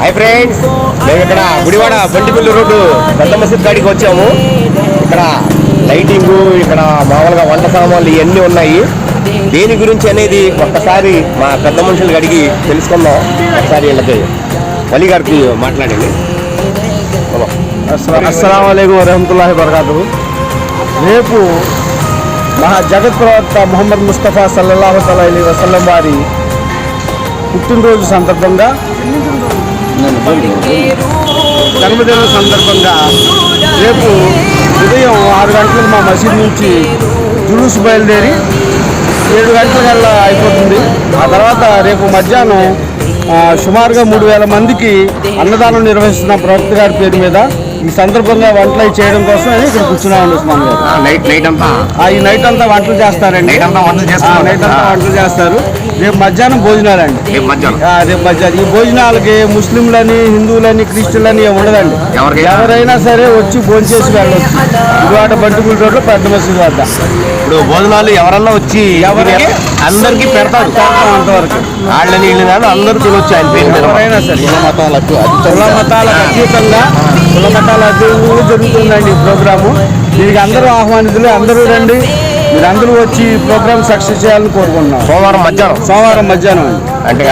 Hi friends మేము ఇక్కడ Gudivada Bantipalli road పెద్ద మసీద్ కాడికి వచ్చాము. ఇక్కడ లైటింగ్ ఇక్కడ మామూలుగా వంట సామాన్లు ఇవన్నీ ఉన్నాయి. దేని గురించి అనేది ఒక్కసారి మా పెద్ద మనుషులకు అడిగి తెలుసుకుందాం. ఒకసారి వీళ్ళకి వలి గారికి మాట్లాడండి. అస్సలం అయికం వరహమతుల్లాహి వరకాతు రేపు మహా జగత్ ప్రవక్త ముహమ్మద్ ముస్తఫా సల్లల్లాహు అలైహి వసల్లం వారి పుట్టినరోజు సందర్భంగా జన్మదినం సందర్భంగా రేపు ఉదయం ఆరు గంటలకు మా మసీద్ నుంచి జులూస్ బయలుదేరి ఏడు గంటలకల్లా అయిపోతుంది. ఆ తర్వాత రేపు మధ్యాహ్నం సుమారుగా మూడు వేల మందికి అన్నదానం నిర్వహిస్తున్న ప్రవక్త గారి పేరు మీద ఈ సందర్భంగా వంటలు చేయడం కోసం అని ఇక్కడ కూర్చున్నామండి ఉస్మాన్ గారు. నైట్ నైట్ అంతా ఈ నైట్ అంతా వంటలు చేస్తారండి. నైట్ అంతా వంటలు చేస్తారు. రేపు మధ్యాహ్నం భోజనాలండి. రేపు మధ్యాహ్నం? ఆ, రేపు మధ్యాహ్నం. ఈ భోజనాలకి ముస్లింలని హిందువులని క్రిస్టియన్లని ఉండదండి ఎవరికి? ఎవరైనా సరే వచ్చి భోంచేసి వెళ్ళొచ్చు. ఇవాట బంటుగుల రోడ్లో పెద్ద మసీదు వద్ద. ఇప్పుడు భోజనాలు ఎవరన్నా వచ్చి ఎవరికి? అందరికి పెడతారు. పెడతాం అంతవరకు. వాళ్ళని వీళ్ళు కాదు అందరూ తినొచ్చు ఆయన ఎవరైనా సరే. కుల మతాలకు అతీతంగా. కుల మతాల అతీతంగా జరుగుతుందండి ఈ ప్రోగ్రాము. దీనికి అందరూ ఆహ్వానితులు అందరూ రండి. మీరు అందరూ వచ్చి ప్రోగ్రామ్ సక్సెస్ చేయాలని కోరుకుంటున్నాం. సోమవారం మధ్యాహ్నం. సోమవారం మధ్యాహ్నం అంటే